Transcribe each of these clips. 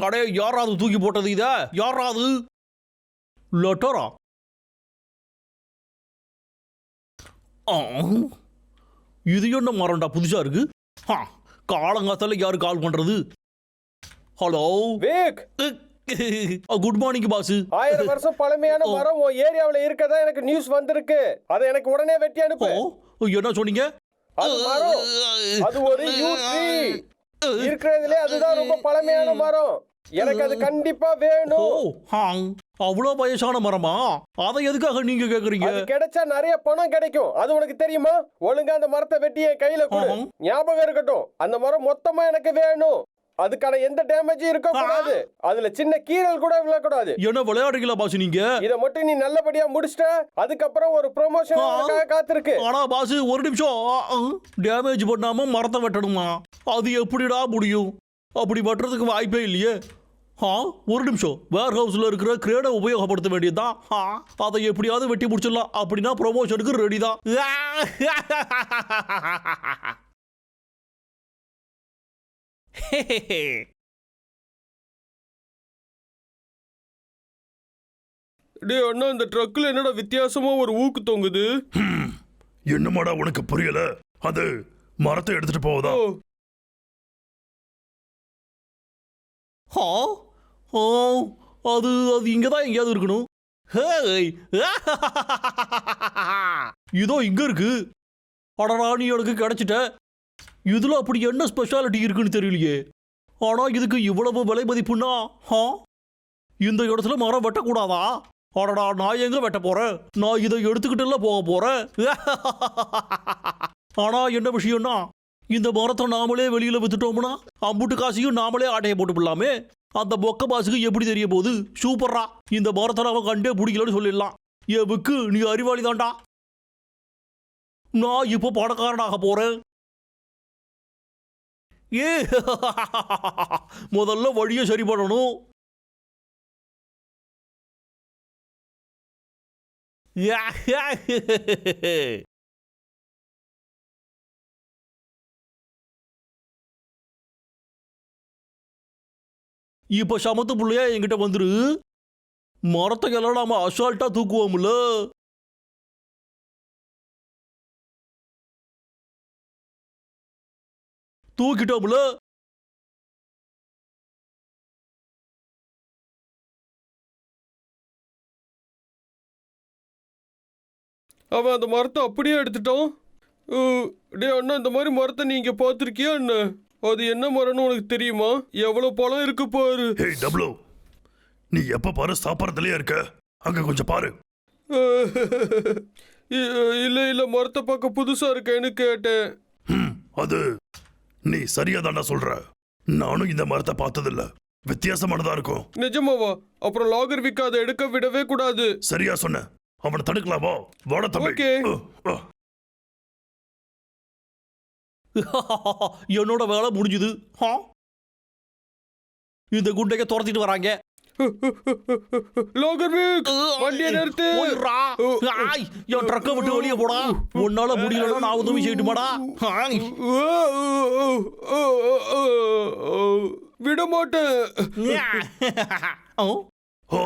அடே யாராவது தூக்கி போட்டது இத? யாராவது? லெட்டரா? ஆ, இது என்ன மரம்டா புதுசா இருக்கு? ஆ, காலங்காத்தால யாரு கால் பண்றது? Hello? Wake good morning boss ஆயிரம் வருஷம் பழமையான மரம் உன் ஏரியாவுல இருக்கதா எனக்கு நியூஸ் வந்திருக்கு. அதை எனக்கு உடனே வெட்டி அனுப்பு. என்ன சொன்னீங்க? அது மரம். அது ஒரு யூ இருக்கிறதுலே அதுதான் ரொம்ப பழமையான மரம். எனக்கு அது கண்டிப்பா வேணும். அவ்வளோ வயசான மரமா? அதை எதுக்காக நீங்க கேக்குறீங்க? கிடைச்சா நிறைய பணம் கிடைக்கும். அது உனக்கு தெரியுமா? ஒழுங்கா அந்த மரத்தை வெட்டி என் கையில கொடு. ஞாபகம் இருக்கட்டும். அந்த மரம் மொத்தமா எனக்கு வேணும். அதுக்கான எந்த டேமேஜும் இருக்க கூடாது அதுல சின்ன கீறல் கூட விழக்கூடாது என்ன விளையாடுறீங்களா பாஸ் நீங்க இத மட்டும் நீ நல்லபடியா முடிச்சிட்ட அதுக்கப்புறம் ஒரு ப்ரொமோஷன். காத்திருக்கு ஆனா பாஸ் ஒரு நிமிஷம் டேமேஜ் பண்ணாம மரத்தை வெட்டணுமா அது எப்படிடா முடியும் அப்படி வெட்டுறதுக்கு வாய்ப்பே இல்லையே ஆ ஒரு நிமிஷம் வேர் ஹவுஸ்ல இருக்கிற கிரேடை உபயோகப்படுத்த வேண்டியதுதான் ஆ, அதை எப்படியாவது வெட்டி முடிச்சிடலாம் அப்படின்னா ப்ரொமோஷனுக்கு ரெடி தான் டேய் அண்ணா இந்த ட்ரக்ல என்னடா வித்தியாசமா ஒரு ஊக்கு தொங்குது? என்னமாடா உனக்கு புரியல? அது மரத்தை எடுத்துட்டு போவதா ஆ ஓ அது அது இங்கே தான் எங்கேயாவது இருக்கணும். ஹேய். இதோ இங்க இருக்கு. அடடா நீ எனக்கு கிடைச்சிட்ட. இதில் அப்படி என்ன ஸ்பெஷாலிட்டி இருக்குன்னு தெரியலையே. ஆனால் இதுக்கு இவ்வளவு விலை மதிப்புன்னா ஹா இந்த இடத்துல மரம் வெட்டக்கூடாதா? அடடா நான் எங்கே வெட்ட போகிறேன் நான் இதை எடுத்துக்கிட்டுல போக போகிறேன் ஆனால் என்ன விஷயம்னா இந்த மரத்தை நாமளே வெளியில் வித்துட்டோம்னா அம்புட்டு காசையும் நாமளே ஆட்டையை போட்டு அந்த பொக்க பாசுக்கு எப்படி தெரிய போகுது? சூப்பர்ரா. இந்த மரத்தை அவன் கண்டே பிடிக்கலன்னு சொல்லிடலாம். ஏ புக்கு நீ அறிவாளி தான்டா. நான் இப்போ பணக்காரனாக போகிறேன் ஏ. முதல்ல வழியை சரி பண்ணணும். இப்ப சமத்து பிள்ளையா என்கிட்ட வந்துரு. மரத்தை எல்லாம் நாம அசால்ட்டா தூக்குவோம்ல. தூக்கிட்டோம்ல. அவன் அந்த மரத்தை அப்படியே எடுத்துட்டான். டேய் அண்ணா இந்த மாதிரி மரத்தை நீங்க பார்த்திருக்கியா என்ன? அது என்ன மரம்னு உனக்கு தெரியுமா? எவ்வளவு பழம் இருக்கு பாரு. ஹே டபுளோ நீ எப்ப பாரு சாப்பிடறதுலயே இருக்க. அங்க கொஞ்சம் பாரு. இல்ல இல்ல மரத்தை பார்க்க புதுசா இருக்கேன்னு கேட்டேன். அது நீ சரியா தாண்டா சொல்ற. நானும் இந்த மரத்தை பார்த்ததில்ல. வித்தியாசமானதா இருக்கும். நிஜமாவா? அப்புறம் லாகர் விக்க அதை எடுக்க விடவே கூடாது. சரியா சொன்ன. அவனை தடுக்கலாமா வாட தம்பி. Okay. அஹ், அஹ். என்னோட வேலை முடிஞ்சுது. ஆ? இந்த குண்டைக்க துரத்திட்டு வராங்க. லாகர் விக் வண்டியை நிறுத்து. ஆய், என் ட்ரக்கை விட்டு வெளியே போடா. உன்னால முடியலன்னா நான் உதவி செய்யட்டுமாடா. ஆய். விட மாட்டேன் ஓ, ஓ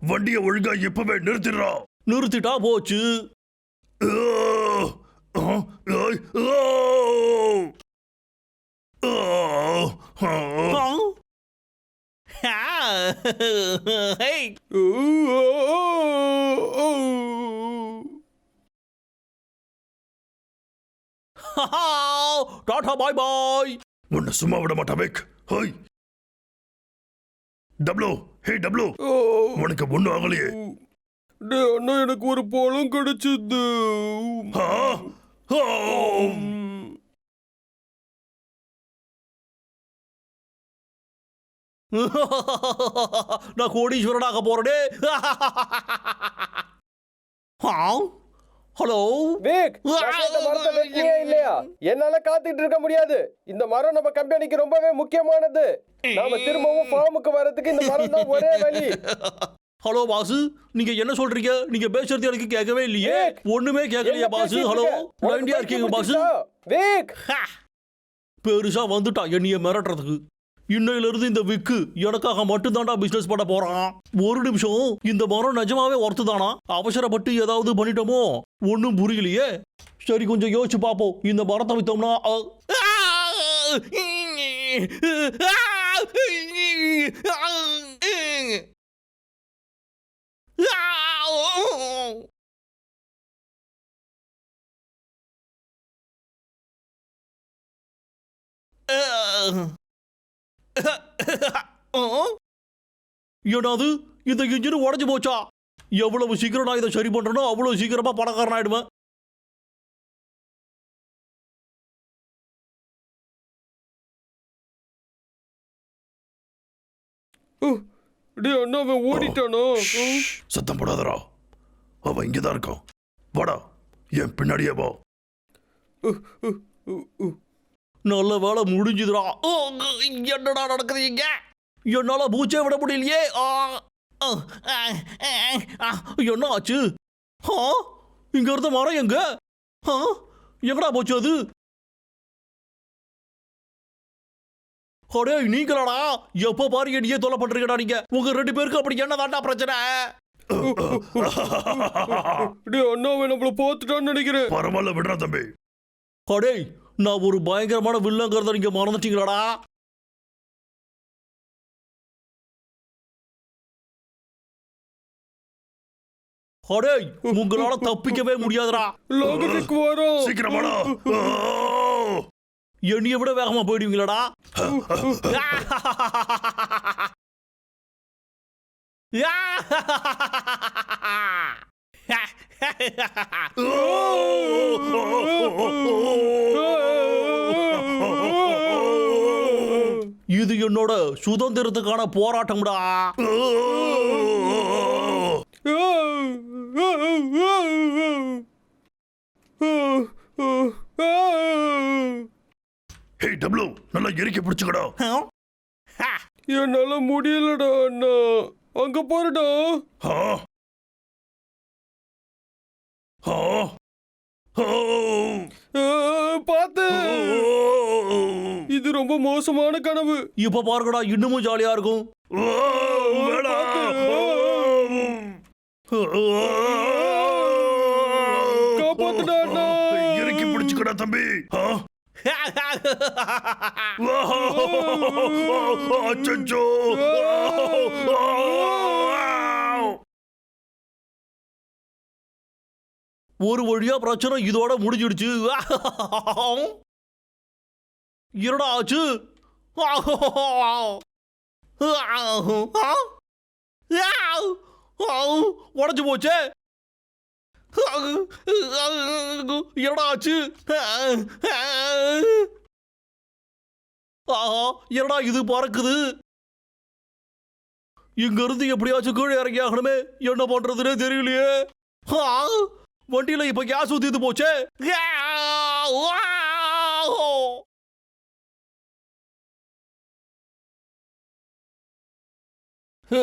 வண்டியை ஒழுங்கா இப்பவே நிறுத்திடுறா. நிறுத்திட்டா போச்சு அஹ், அஹ், அஹ், அஹ், அஹ். ஆ? ஆ. ஹேய். டாடா பாய் பாய் உன்னை சும்மா விட மாட்டா வேக் ஹோய். டப்ளோ ஹே டப்ளோ உனக்கு ஒண்ணும் ஆகலையே. டேய் அண்ணா எனக்கு ஒரு பழம் கிடைச்சது. நான் கோடீஸ்வரனாக போறேனே. ஹலோ? வேக் மரத்தை வெட்டியே இல்லையா? என்னால காத்துட்டு இருக்க முடியாது. இந்த மரம் நம்ம கம்பெனிக்கு ரொம்பவே முக்கியமானது. நாம திரும்பவும் ஃபார்முக்கு வர்றதுக்கு இந்த மரம் தான் ஒரே வழி. ஹலோ பாஸ் நீங்க என்ன சொல்றீங்க? நீங்க பேசுறது எனக்கு கேட்கவே இல்லையே. ஒண்ணுமே கேட்கலையா பேசிட்டு ஹலோ லைன்லயா இருக்கீங்க பைத்தியம் விக் பெருசா வந்துட்டா என்னைய மிரட்டுறதுக்கு. இன்னையிலிருந்து இந்த விக்கு எனக்காக மட்டும்தான்டா பிசினஸ் பண்ண போறான் ஒரு நிமிஷம் இந்த மரம் நிஜமாவே ஒர்த்து தானா அவசரப்பட்டு ஏதாவது பண்ணிட்டோமோ ஒன்றும் புரியலையே சரி கொஞ்சம் யோசிச்சு பார்ப்போம் இந்த மரத்தை வித்தோம்னா Ugh. என்னது? இந்த இன்ஜின் உடஞ்சு போச்சா? எவ்வளவு சீக்கிரம் நான் இதை சரி பண்றேனோ அவ்வளவு சீக்கிரமா பணக்காரன் ஆயிடுவேன் டே அண்ணா அவன் ஓடிட்டானோ. சத்தம் போடாதடா. அவன் இங்கதான் இருக்கான். வாடா என் பின்னாடியே வா. நல்ல வேலை முடிஞ்சுதுடா. ஓ, என்னடா நடக்குது இங்க என்னால மூச்சே விட முடியலையே. ஆ, ஆ, ஆ, ஆ, என்ன ஆச்சு ஆ இங்க இருந்த மரம் எங்க? ஆ எங்கடா போச்சு அது? அடே நீங்களாடா? எப்ப பாரு என்னையே தொலை பண்றீங்கடா நீங்க. உங்க ரெண்டு பேருக்கு அப்படி என்னதான்டா பிரச்சனை? டே அண்ணா அவன் நம்மள போத்துட்டான்னு நினைக்கிறேன். பரவாயில்ல விடுறா தம்பி. அடே நான் ஒரு பயங்கரமான வில்லங்கிறத நீங்க மறந்துட்டீங்களாடா? அடே உங்களால தப்பிக்கவே முடியாதுடா. லோகத்துக்கு வரோம். சீக்கிரம் வாடா ஓ! என்னைய விட வேகமா போயிடுவீங்களாடா. இது என்னோட சுதந்திரத்துக்கான போராட்டம்டா. ஹே டப்ளு நல்லா எரிக்க பிடிச்சுக்கடா. என்னால முடியலடா அண்ணா. அங்க போறடா பாத்து. ஓ! இது ரொம்ப மோசமான கனவு. இப்ப பாருங்கடா இன்னமும் ஜாலியா இருக்கும். இறுக்கி பிடிச்சுக்கடா தம்பி. ஒரு வழியா பிரச்சனை இதோட முடிஞ்சிடுச்சு. இருடா ஆச்சு உடஞ்சு போச்சே. என்னடா ஆச்சு ஆஹா என்னடா இது பறக்குது? இங்கிருந்து எப்படியாச்சும் கீழே இறங்கி ஆகணுமே. என்ன பண்றதுன்னு தெரியலையே. வண்டியில இப்ப கேஸ் ஊத்திட்டு போச்சே.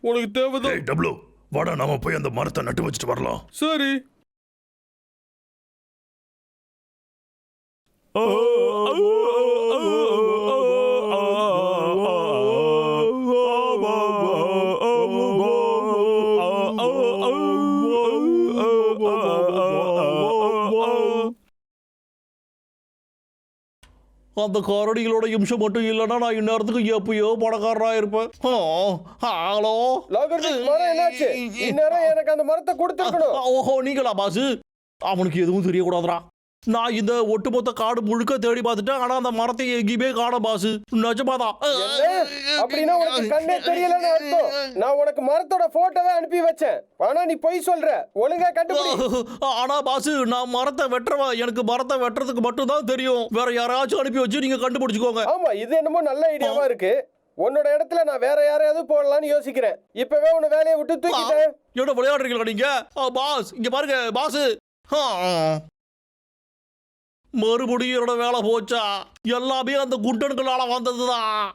உனக்கு தேவைதான். டப்ளு வாடா நாம போய் அந்த மரத்தை நட்டு வச்சுட்டு வரலாம். சரி. அந்த கரடிகளோட இம்சம் மட்டும் இல்லைன்னா நான் இந்நேரத்துக்கு எப்பயோ பணக்காரனா இருப்பேன். ஹலோ? மரம் என்னாச்சு? இந்நேரம் எனக்கு அந்த மரத்தை கொடுத்துருக்கணும். ஓஹோ நீங்களா பாசு? அவனுக்கு எதுவும் தெரியக்கூடாதுடா. நான் இந்த ஒட்டுமொத்த காடு முழுக்க தேடி பார்த்துட்டேன். ஆனா அந்த மரத்தை எங்கேயுமே காண பாசு. நிஜமாதான். என்ன? அப்படின்னா உனக்கு கண்ணே தெரியலன்னு அர்த்தம். நான் உனக்கு மரத்தோட போட்டோவே அனுப்பி வச்சேன். ஆனா நீ பொய் சொல்ற. ஒழுங்கா கண்டுபிடி. ஆனா பாசு நான் மரத்தை வெட்டுறவன் எனக்கு மரத்தை வெட்டுறதுக்கு மட்டும் தான் தெரியும். வேற யாராச்சும் அனுப்பி வச்சு நீங்க கண்டுபிடிச்சுக்கோங்க. ஆமா இது என்னமோ நல்ல ஐடியாவா இருக்கு. உன்னோட இடத்துல நான் வேற யாரையாவது போடலாம்னு யோசிக்கிறேன். இப்பவே உன்னை வேலையை விட்டு தூக்கிட்டேன். என்ன விளையாடுறீங்களா நீங்க? பாஸ் இங்க பாருங்க பாஸ் மறுபடியும் என்னோட வேலை போச்சா? எல்லாமே அந்த குண்டன்களால வந்ததுதான்.